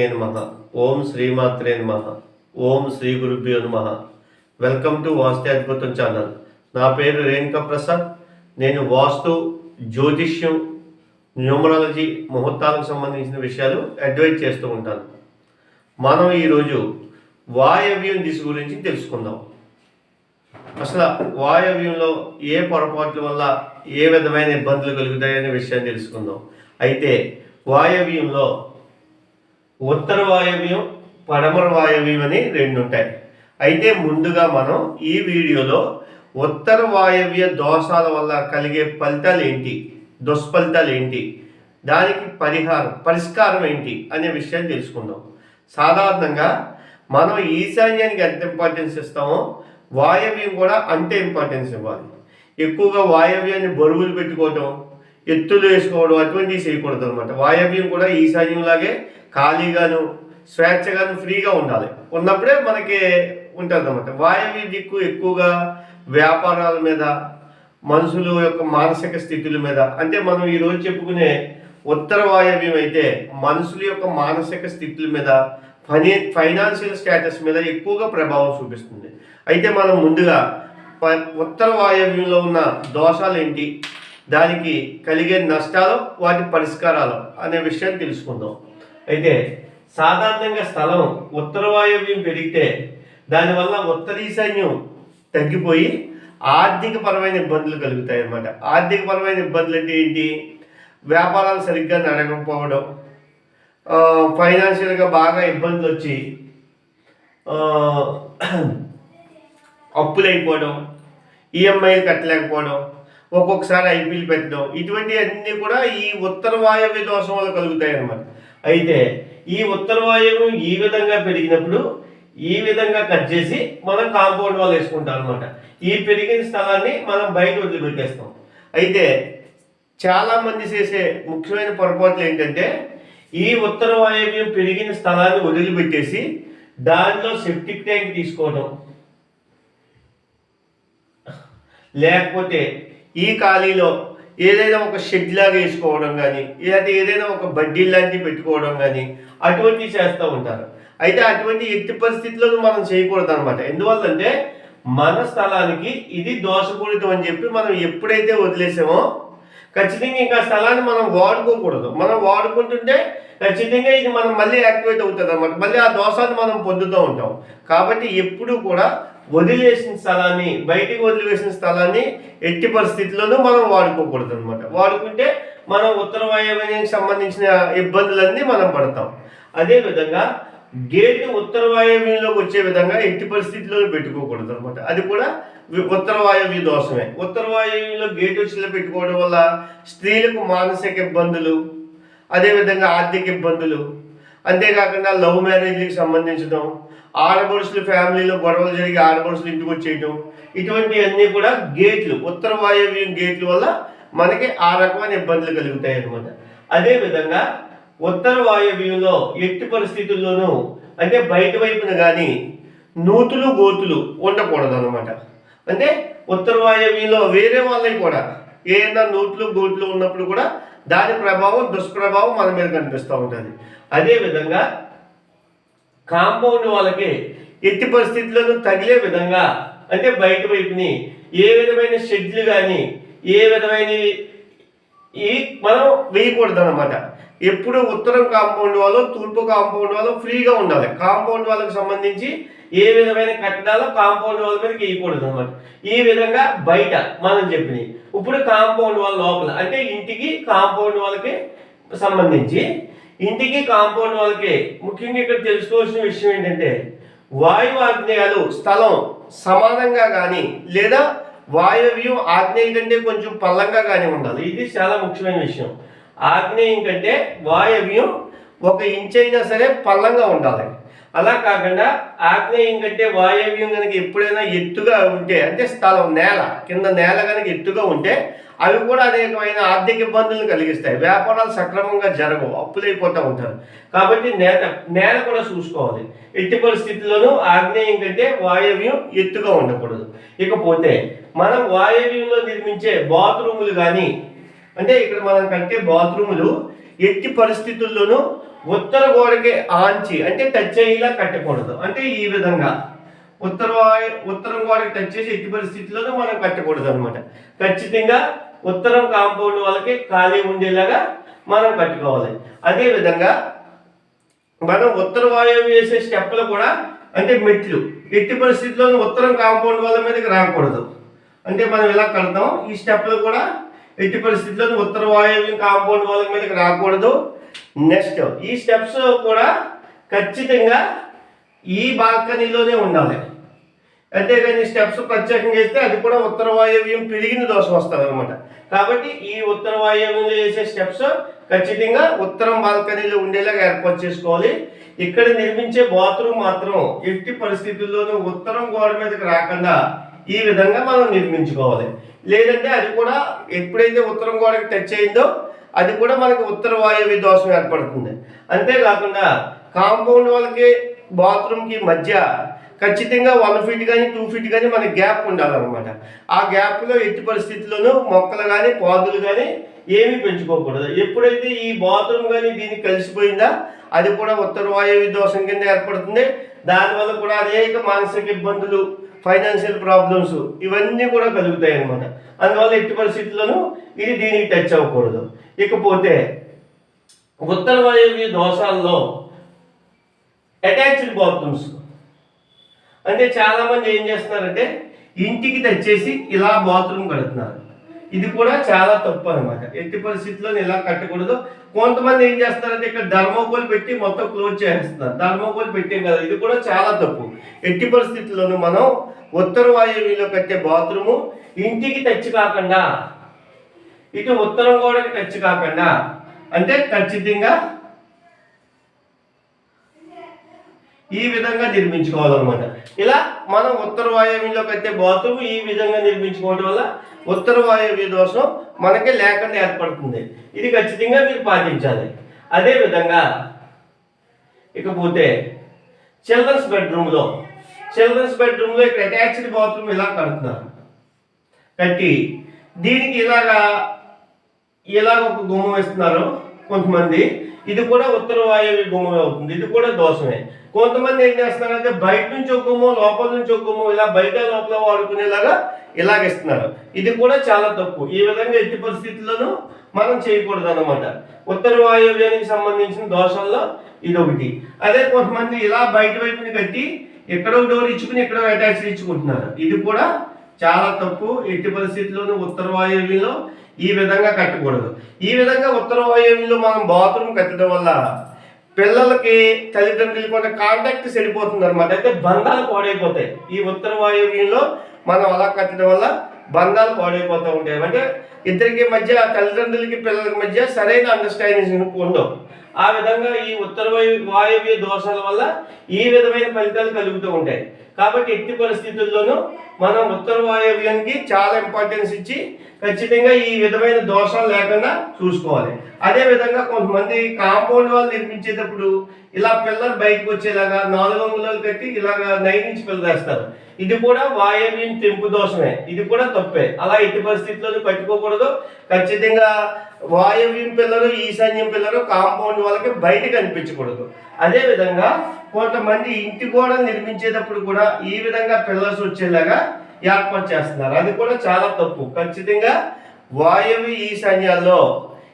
గణపతయే నమ ఓం శ్రీమాత్రే నమ ఓం శ్రీ గురుభ్యో నమ. వెల్కమ్ టు వాస్తు అద్భుతం ఛానల్. నా పేరు రేణుకా ప్రసాద్. నేను వాస్తు జ్యోతిష్యం న్యూమరాలజీ ముహూర్తాలకు సంబంధించిన విషయాలు అడ్వైజ్ చేస్తూ ఉంటాను. మనం ఈరోజు వాయవ్యం దిశ గురించి తెలుసుకుందాం. అసలు వాయవ్యంలో ఏ పొరపాట్ల వల్ల ఏ విధమైన ఇబ్బందులు కలుగుతాయనే విషయాన్ని తెలుసుకుందాం. అయితే వాయవ్యంలో ఉత్తర వాయవ్యం పడమర వాయవ్యం అని రెండు ఉంటాయి అయితే ముందుగా మనం ఈ వీడియోలో ఉత్తర వాయవ్య దోషాల వల్ల కలిగే ఫలితాలు ఏంటి దుష్ఫలితాలు ఏంటి దానికి పరిహారం పరిష్కారం ఏంటి? అనే విషయాన్ని తెలుసుకుందాం. సాధారణంగా మనం ఈశాన్యానికి ఎంత ఇంపార్టెన్స్ ఇస్తామో వాయవ్యం కూడా అంతే ఇంపార్టెన్స్ ఇవ్వాలి. ఎక్కువగా వాయవ్యాన్ని బరువులు పెట్టుకోవటం ఎత్తులు వేసుకోవడం అటువంటివి చేయకూడదు అనమాట వాయవ్యం కూడా ఈశాన్యంలాగే ఖాళీగాను స్వేచ్ఛగాను ఫ్రీగా ఉండాలి. ఉన్నప్పుడే మనకి ఉంటుంది అనమాట వాయవ్య దిక్కు ఎక్కువగా వ్యాపారాల మీద మనుషుల యొక్క మానసిక స్థితుల మీద. అంటే మనం ఈరోజు చెప్పుకునే ఉత్తర వాయవ్యం అయితే మనుషుల యొక్క మానసిక స్థితుల మీద ఫైనా ఫైనాన్షియల్ స్టేటస్ మీద ఎక్కువగా ప్రభావం చూపిస్తుంది. అయితే మనం ముందుగా ప- ఉత్తర వాయవ్యంలో ఉన్న దోషాలు ఏంటి? దానికి కలిగే నష్టాలు వాటి పరిష్కారాలు అనే విషయాన్ని తెలుసుకుందాం. అయితే సాధారణంగా స్థలం ఉత్తర వాయవ్యం పెరిగితే దానివల్ల ఉత్తరీశాన్యం తగ్గిపోయి ఆర్థిక పరమైన ఇబ్బందులు కలుగుతాయి అన్నమాట ఆర్థిక పరమైన ఇబ్బందులు అంటే ఏంటి? వ్యాపారాలు సరిగ్గా నడకపోవడం ఫైనాన్షియల్గా బాగా ఇబ్బందులు వచ్చి అప్పులైపోవడం అప్పులు అయిపోవడం ఈఎంఐలు కట్టలేకపోవడం ఒక్కొక్కసారి ఐపీలు పెట్టడం ఇటువంటివన్నీ కూడా ఈ ఉత్తర వాయవ్య దోషం వల్ల కలుగుతాయి అన్నమాట అయితే ఈ ఉత్తర వాయువు ఈ విధంగా పెరిగినప్పుడు ఈ విధంగా కట్ చేసి మనం కాంపౌండ్ వాల్ వేసుకుంటాం అనమాట ఈ పెరిగిన స్థలాన్ని మనం బయట వదిలిపెట్టేస్తాం. అయితే చాలామంది చేసే ముఖ్యమైన పొరపాట్లు ఏంటంటే ఈ ఉత్తర వాయువ్యం పెరిగిన స్థలాన్ని వదిలిపెట్టేసి దానిలో సెప్టిక్ ట్యాంక్ తీసుకోవడం. లేకపోతే ఈ ఖాళీలో ఏదైనా ఒక షెడ్ లాగా వేసుకోవడం కానీ లేదా ఏదైనా ఒక బడ్డీ లాంటివి పెట్టుకోవడం కానీ అటువంటివి చేస్తూ ఉంటారు. అయితే అటువంటి ఎట్టి పరిస్థితులను మనం చేయకూడదు అనమాట ఎందువల్లంటే మన స్థలానికి ఇది దోషపూరితం అని చెప్పి మనం ఎప్పుడైతే వదిలేసామో ఖచ్చితంగా ఇంకా స్థలాన్ని మనం వాడుకోకూడదు. మనం వాడుకుంటుంటే ఖచ్చితంగా ఇది మనం మళ్ళీ యాక్టివేట్ అవుతుంది అనమాట మళ్ళీ ఆ దోషాన్ని మనం పొందుతూ ఉంటాం. కాబట్టి ఎప్పుడు కూడా వదిలేసిన స్థలాన్ని బయటికి వదిలివేసిన స్థలాన్ని ఎట్టి పరిస్థితుల్లోనూ మనం వాడుకోకూడదు అనమాట వాడుకుంటే మనం ఉత్తర వాయువ్యానికి సంబంధించిన ఇబ్బందులన్నీ మనం పడతాం. అదేవిధంగా గేట్ ఉత్తర వాయువ్యంలోకి వచ్చే విధంగా ఎట్టి పరిస్థితుల్లో పెట్టుకోకూడదు అనమాట అది కూడా ఉత్తర వాయువ్య దోషమే. ఉత్తర వాయువ్యంలో గేట్ వచ్చిలో పెట్టుకోవడం వల్ల స్త్రీలకు మానసిక ఇబ్బందులు అదేవిధంగా ఆర్థిక ఇబ్బందులు అంతేకాకుండా లవ్ మ్యారేజ్కి సంబంధించడం ఆడపడుషుల ఫ్యామిలీలో గొడవలు జరిగి ఆడపడుషులు ఇంటికి వచ్చేయటం. ఇటువంటివన్నీ కూడా గేట్లు ఉత్తర వాయువ్యం గేట్ల వల్ల మనకి ఆ రకమైన ఇబ్బందులు కలుగుతాయి అన్నమాట. అదేవిధంగా ఉత్తర వాయువ్యంలో ఎట్టి పరిస్థితుల్లోనూ అంటే బయట వైపున కానీ నూతులు గోతులు ఉండకూడదు అనమాట అంటే ఉత్తర వాయువ్యంలో వేరే వాళ్ళవి కూడా ఏదైనా నూతులు గోట్లు ఉన్నప్పుడు కూడా దాని ప్రభావం దుష్ప్రభావం మన మీద కనిపిస్తూ ఉంటుంది. అదేవిధంగా కాంపౌండ్ వాళ్ళకి ఎట్టి పరిస్థితులను తగిలే విధంగా అంటే బయట వైపుని ఏ విధమైన షెడ్లు కానీ ఏ విధమైన ఈ మనం వేయకూడదు అనమాట ఎప్పుడు ఉత్తరం కాంపౌండ్ వాళ్ళు తూర్పు కాంపౌండ్ వాళ్ళు ఫ్రీగా ఉండాలి. కాంపౌండ్ వాళ్ళకి సంబంధించి ఏ విధమైన కట్టడాలు కాంపౌండ్ వాళ్ళ మీదకి వేయకూడదు అనమాట ఈ విధంగా బయట మనం చెప్పినవి. ఇప్పుడు కాంపౌండ్ వాళ్ళ లోపల అంటే ఇంటికి కాంపౌండ్ వాళ్ళకి సంబంధించి ఇంటికి కాంపౌండ్ వాళ్ళకి ముఖ్యంగా ఇక్కడ తెలుసుకోవాల్సిన విషయం ఏంటంటే వాయు ఆగ్నేయాలు స్థలం సమానంగా కానీ లేదా వాయువ్యం ఆగ్నేయం కంటే కొంచెం పల్లంగా కానీ ఉండాలి. ఇది చాలా ముఖ్యమైన విషయం. ఆగ్నేయం కంటే వాయవ్యం ఒక ఇంచ్ అయినా సరే పల్లంగా ఉండాలి. అలా కాకుండా ఆగ్నేయం కంటే వాయవ్యం కనుక ఎప్పుడైనా ఎత్తుగా ఉంటే అంటే స్థలం నేల కింద నేల కనుక ఎత్తుగా ఉంటే అవి కూడా అనేకమైన ఆర్థిక ఇబ్బందులను కలిగిస్తాయి. వ్యాపారాలు సక్రమంగా జరగవు అప్పులైపోతూ ఉంటారు. కాబట్టి నేల నేల కూడా చూసుకోవాలి. ఎట్టి పరిస్థితుల్లోనూ ఆగ్నేయం కంటే వాయవ్యం ఎత్తుగా ఉండకూడదు. ఇకపోతే మనం వాయవ్యంలో నిర్మించే బాత్రూములు కానీ అంటే ఇక్కడ మనం కట్టే బాత్రూములు ఎట్టి పరిస్థితుల్లోనూ ఉత్తర గోడకి ఆంచి అంటే టచ్ అయ్యేలా కట్టకూడదు. అంటే ఈ విధంగా ఉత్తర వాయు ఉత్తరం గోడకి టచ్ చేసి ఎట్టి పరిస్థితుల్లోనూ మనం కట్టకూడదు అనమాట ఖచ్చితంగా ఉత్తరం కాంపౌండ్ వాళ్ళకి ఖాళీ ఉండేలాగా మనం కట్టుకోవాలి. అదేవిధంగా మనం ఉత్తర వాయువు వేసే స్టెప్లు కూడా అంటే మెట్లు ఎట్టి పరిస్థితుల్లో ఉత్తరం కాంపౌండ్ వాళ్ళ మీదకి రాకూడదు. అంటే మనం ఇలా కడతాం? ఈ స్టెప్లు కూడా ఎట్టి పరిస్థితుల్లో ఉత్తర వాయువు కాంపౌండ్ వాళ్ళ మీదకి రాకూడదు. నెక్స్ట్ ఈ స్టెప్స్ కూడా ఖచ్చితంగా ఈ బాల్కనీలోనే ఉండాలి. అంతేగాని స్టెప్స్ ప్రత్యేకంగా వేస్తే అది కూడా ఉత్తర వాయవ్యం పెరిగిన దోషం వస్తుంది అనమాట కాబట్టి ఈ ఉత్తర వాయవ్యంలో వేసే స్టెప్స్ ఖచ్చితంగా ఉత్తరం బాల్కనీలో ఉండేలాగా ఏర్పాటు చేసుకోవాలి. ఇక్కడ నిర్మించే బాత్రూమ్ మాత్రం ఎట్టి పరిస్థితుల్లోనూ ఉత్తరం గోడ మీదకి రాకుండా ఈ విధంగా మనం నిర్మించుకోవాలి. లేదంటే అది కూడా ఎప్పుడైతే ఉత్తరం గోడకి టచ్ అయిందో అది కూడా మనకి ఉత్తర వాయవ్య దోషం ఏర్పడుతుంది. అంతేకాకుండా కాంపౌండ్ వాళ్ళకి బాత్రూమ్కి మధ్య ఖచ్చితంగా వన్ ఫీట్ కానీ టూ ఫీట్ కానీ మనకి గ్యాప్ ఉండాలన్నమాట. ఆ గ్యాప్లో ఎట్టి పరిస్థితుల్లోనూ మొక్కలు కానీ పాదులు కానీ ఏమీ పెంచుకోకూడదు. ఎప్పుడైతే ఈ బాత్రూమ్ కానీ దీనికి కలిసిపోయిందా అది కూడా ఉత్తర వాయువు దోషం కింద ఏర్పడుతుంది. దానివల్ల కూడా అనేక మానసిక ఇబ్బందులు ఫైనాన్షియల్ ప్రాబ్లమ్స్ ఇవన్నీ కూడా కలుగుతాయి అనమాట అందువల్ల ఎట్టి పరిస్థితుల్లోనూ ఇది దీనికి టచ్ అవ్వకూడదు. ఇకపోతే ఉత్తర వాయువ్య దోషాల్లో అటాచ్డ్ బాత్రూమ్స్ అంటే చాలా మంది ఏం చేస్తున్నారంటే ఇంటికి తెచ్చేసి ఇలా బాత్రూమ్ కడుతున్నారు. ఇది కూడా చాలా తప్పు అనమాట ఎట్టి పరిస్థితుల్లో ఇలా కట్టకూడదు. కొంతమంది ఏం చేస్తారంటే ఇక్కడ ధర్మోకోల్ పెట్టి మొత్తం క్లోజ్ చేస్తున్నారు ధర్మోకోల్ పెట్టాం కదా ఇది కూడా చాలా తప్పు. ఎట్టి పరిస్థితుల్లోనూ మనం ఉత్తర వాయువ్యంలో కట్టే బాత్రూము ఇంటికి టచ్ కాకుండా ఇటు ఉత్తరం గోడకి టచ్ కాకుండా అంటే ఖచ్చితంగా ఈ విధంగా నిర్మించుకోవాలన్నమాట. ఇలా మనం ఉత్తర వాయువ్యంలో కట్టే బాత్రూమ్ ఈ విధంగా నిర్మించుకోవడం వల్ల ఉత్తర వాయువ్య దోషం మనకి లేకుండా ఏర్పడుతుంది. ఇది ఖచ్చితంగా మీరు పాటించాలి. అదే విధంగా ఇకపోతే చిల్డ్రన్స్ బెడ్రూమ్లో చిల్డ్రన్స్ బెడ్రూమ్లో ఇక్కడ అటాచ్డ్ బాత్రూమ్ ఇలా కడుతున్నారు. కట్టి దీనికి ఇలాగా ఇలాగ ఒక గుమ్మం వేస్తున్నారు కొంతమంది. ఇది కూడా ఉత్తర వాయువ్య గుమ్మం అవుతుంది. ఇది కూడా దోషమే. కొంతమంది ఏం చేస్తున్నారంటే బయట నుంచి ఒక్కమో లోపల నుంచి ఒక్కమో ఇలా బయట లోపల వాడుకునేలాగా ఇలాగ ఇస్తున్నారు ఇది కూడా చాలా తప్పు. ఈ విధంగా ఎట్టి పరిస్థితుల్లోనూ మనం చేయకూడదు అనమాట ఉత్తర వాయువ్యానికి సంబంధించిన దోషంలో ఇది ఒకటి అదే కొంతమంది ఇలా బయట వైపుని కట్టి ఎక్కడో డోర్ ఇచ్చుకుని ఎక్కడో అటాచ్ ఇచ్చుకుంటున్నారు. ఇది కూడా చాలా తప్పు. ఎట్టి పరిస్థితుల్లోనూ ఉత్తర వాయువ్యంలో ఈ విధంగా కట్టకూడదు. ఈ విధంగా ఉత్తర వాయువ్యంలో మనం బాత్రూమ్ కట్టడం వల్ల పిల్లలకి తల్లిదండ్రులకి ఉన్న కాంటాక్ట్ చెడిపోతుంది అనమాట అయితే బంధాలు పాడైపోతాయి. ఈ ఉత్తర వాయువ్యంలో మనం అలా కట్టడం వల్ల బంధాలు పాడైపోతూ ఉంటాయి. అంటే ఇద్దరికి మధ్య తల్లిదండ్రులకి పిల్లలకి మధ్య సరైన అండర్స్టాండింగ్ ఉండవు. ఆ విధంగా ఈ ఉత్తర వాయు వాయువ్య దోషాల వల్ల ఈ విధమైన ఫలితాలు కలుగుతూ ఉంటాయి. కాబట్టి ఎట్టి పరిస్థితుల్లోనూ మనం ఉత్తర వాయువ్యానికి చాలా ఇంపార్టెన్స్ ఇచ్చి ఖచ్చితంగా ఈ విధమైన దోషాలు లేకుండా చూసుకోవాలి. అదే విధంగా కొంతమంది కాంపౌండ్ వాళ్ళు నిర్మించేటప్పుడు ఇలా పిల్లలు బయటకు వచ్చేలాగా నాలుగు అంగుళాలు కట్టి ఇలాగా నైన్ ఇంచ్ పిల్లలు వేస్తారు. ఇది కూడా వాయవ్యం తెంపు దోషమే. ఇది కూడా తప్పే. అలా ఎట్టి పరిస్థితుల్లోనూ కట్టుకోకూడదు ఖచ్చితంగా వాయవ్యం పిల్లలు ఈశాన్యం పిల్లలు కాంపౌండ్ వాళ్ళకి బయట కనిపించకూడదు అదే విధంగా కొంతమంది ఇంటి గోడ నిర్మించేటప్పుడు కూడా ఈ విధంగా పిల్లర్స్ వచ్చేలాగా ఏర్పాటు చేస్తున్నారు. అది కూడా చాలా తప్పు. ఖచ్చితంగా వాయువు ఈశాన్యాల్లో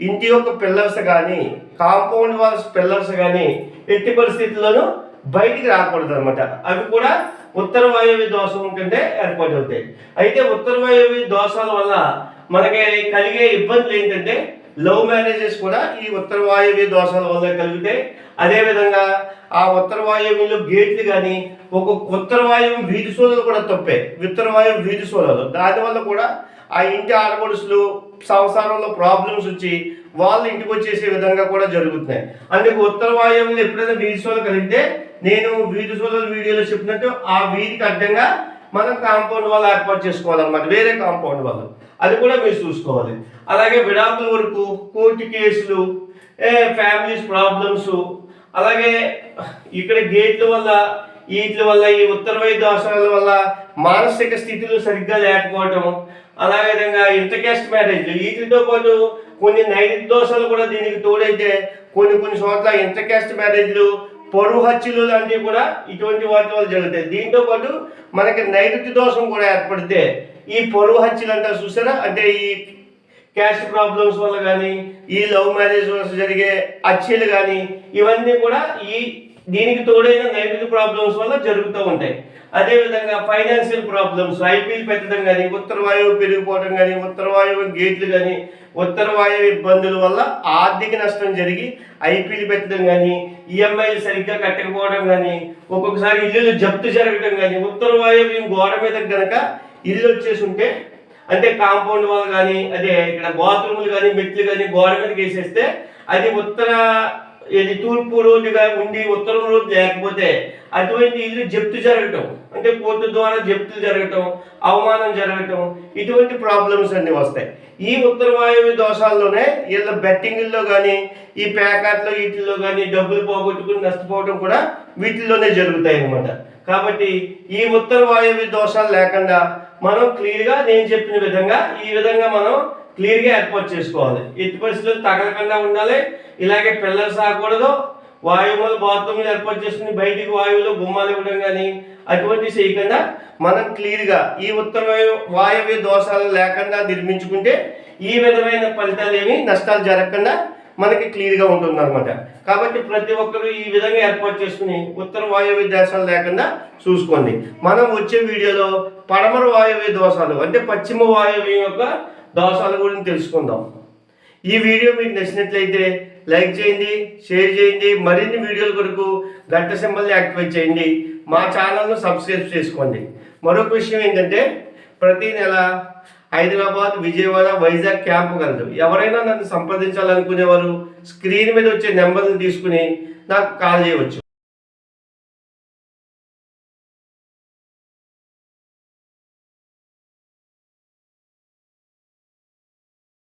ఇంటి యొక్క పిల్లర్స్ కానీ కాంపౌండ్ వాల్స్ పిల్లర్స్ కానీ ఎట్టి పరిస్థితుల్లోనూ బయటికి రాకూడదు అనమాట అవి కూడా ఉత్తర వాయువ్య దోషం కంటే ఏర్పాటు అవుతాయి. అయితే ఉత్తర వాయువ్య దోషాల వల్ల మనకి కలిగే ఇబ్బందులు ఏంటంటే లవ్ మ్యారేజెస్ కూడా ఈ ఉత్తర వాయువ్య దోషాల వల్ల కలుగుతాయి. అదేవిధంగా ఆ ఉత్తర వాయువ్యంలో గేట్లు కానీ ఒక ఉత్తర వాయువు వీధి సోలలు కూడా తప్పే. ఉత్తర వాయువు వీధి సోలలు. దానివల్ల కూడా ఆ ఇంటి ఆడపడుసులు సంసారంలో ప్రాబ్లమ్స్ వచ్చి వాళ్ళు ఇంటికి వచ్చేసే విధంగా కూడా జరుగుతున్నాయి. అందుకు ఉత్తర వాయువులు ఎప్పుడైనా వీధి సోలు కలిగితే నేను వీధి సోలల వీడియోలో చెప్పినట్టు ఆ వీధికి అడ్డంగా మనం కాంపౌండ్ వాళ్ళు ఏర్పాటు చేసుకోవాలన్నమాట. వేరే కాంపౌండ్ వాళ్ళు. అది కూడా మీరు చూసుకోవాలి. అలాగే విడాకుల వరకు కోర్టు కేసులు ఫ్యామిలీస్ ప్రాబ్లమ్స్ అలాగే ఇక్కడ గేట్ల వల్ల వీటి వల్ల ఈ ఉత్తర వైద్య దోషాల వల్ల మానసిక స్థితులు సరిగ్గా లేకపోవటం అలాగే విధంగా ఇంటర్ క్యాస్ట్ మ్యారేజ్ వీటితో పాటు కొన్ని నైతిక దోషాలు కూడా దీనికి తోడైతే కొన్ని కొన్ని చోట్ల ఇంటర్ క్యాస్ట్ మ్యారేజ్లు పొరుగు హత్యలు లాంటివి కూడా ఇటువంటి వాటి వల్ల జరుగుతాయి. దీంతో పాటు మనకి నైరుతి దోషం కూడా ఏర్పడితే ఈ పొరుగు హత్యలు అంటారు చూసారా? అంటే ఈ క్యాస్ట్ ప్రాబ్లమ్స్ వల్ల కానీ ఈ లవ్ మ్యారేజ్ వల్ల జరిగే హత్యలు కానీ ఇవన్నీ కూడా ఈ దీనికి తోడైన నైతిక ప్రాబ్లమ్స్ వల్ల జరుగుతూ ఉంటాయి. అదేవిధంగా ఫైనాన్షియల్ ప్రాబ్లమ్స్ ఐపీఎల్ పెట్టడం కానీ ఉత్తర వాయువు పెరిగిపోవడం కానీ ఉత్తర వాయువు గేట్లు కానీ ఉత్తర వాయువు ఇబ్బందుల వల్ల ఆర్థిక నష్టం జరిగి ఐపీఎల్ పెట్టడం కానీ ఈఎంఐలు సరిగ్గా కట్టకపోవడం కానీ ఒక్కొక్కసారి ఇల్లులు జప్తు జరగడం కానీ ఉత్తర వాయువు గోడ మీద కనుక ఇల్లు వచ్చేసి ఉంటే అంటే కాంపౌండ్ వాల్ కానీ అదే ఇక్కడ బాత్రూములు కానీ మెట్లు కానీ గోడ మీదకి వేసేస్తే అది ఉత్తర ఇది తూర్పు రోడ్డుగా ఉండి ఉత్తరం రోడ్డు లేకపోతే అటువంటి ఇల్లు జప్తు జరగటం. అంటే కోర్టు ద్వారా జప్తులు జరగటం అవమానం జరగటం ఇటువంటి ప్రాబ్లమ్స్ అన్ని వస్తాయి. ఈ ఉత్తర వాయువ్య దోషాల్లోనే వీళ్ళ బెట్టింగ్ల్లో కానీ ఈ ప్యాకెట్లో వీటిల్లో కానీ డబ్బులు పోగొట్టుకుని నష్టపోవడం కూడా వీటిల్లోనే జరుగుతాయి అన్నమాట కాబట్టి ఈ ఉత్తర వాయువ్య దోషాలు లేకుండా మనం క్లియర్గా నేను చెప్పిన విధంగా ఈ విధంగా మనం క్లియర్గా ఏర్పాటు చేసుకోవాలి. ఎట్టి పరిస్థితుల్లో తగలకుండా ఉండాలి. ఇలాగే పిల్లలు సాగకూడదు వాయువులు బాత్రూమ్లు ఏర్పాటు చేసుకుని బయటికి వాయువులు గుమ్మాలు ఇవ్వడం కానీ అటువంటి చేయకుండా మనం క్లియర్గా ఈ ఉత్తర వాయు వాయువ్య దోషాలు లేకుండా నిర్మించుకుంటే ఈ విధమైన ఫలితాలు ఏమి నష్టాలు జరగకుండా మనకి క్లియర్గా ఉంటుంది అనమాట కాబట్టి ప్రతి ఒక్కరు ఈ విధంగా ఏర్పాటు చేసుకుని ఉత్తర వాయువ్య దోషాలు లేకుండా చూసుకోండి. మనం వచ్చే వీడియోలో పడమర వాయువ్య దోషాలు అంటే పశ్చిమ వాయువ్యం యొక్క దోషాల గురించి తెలుసుకుందాం. ఈ వీడియో మీకు నచ్చినట్లయితే లైక్ చేయండి షేర్ చేయండి మరిన్ని వీడియోల కొరకు గంట సింబల్ని యాక్టివేట్ చేయండి. మా ఛానల్ను సబ్స్క్రైబ్ చేసుకోండి. మరొక విషయం ఏంటంటే ప్రతి నెల హైదరాబాద్ విజయవాడ వైజాగ్ క్యాంపు కలదు. ఎవరైనా నన్ను సంప్రదించాలనుకునేవారు స్క్రీన్ మీద వచ్చే నెంబర్ని తీసుకుని నాకు కాల్ చేయవచ్చు.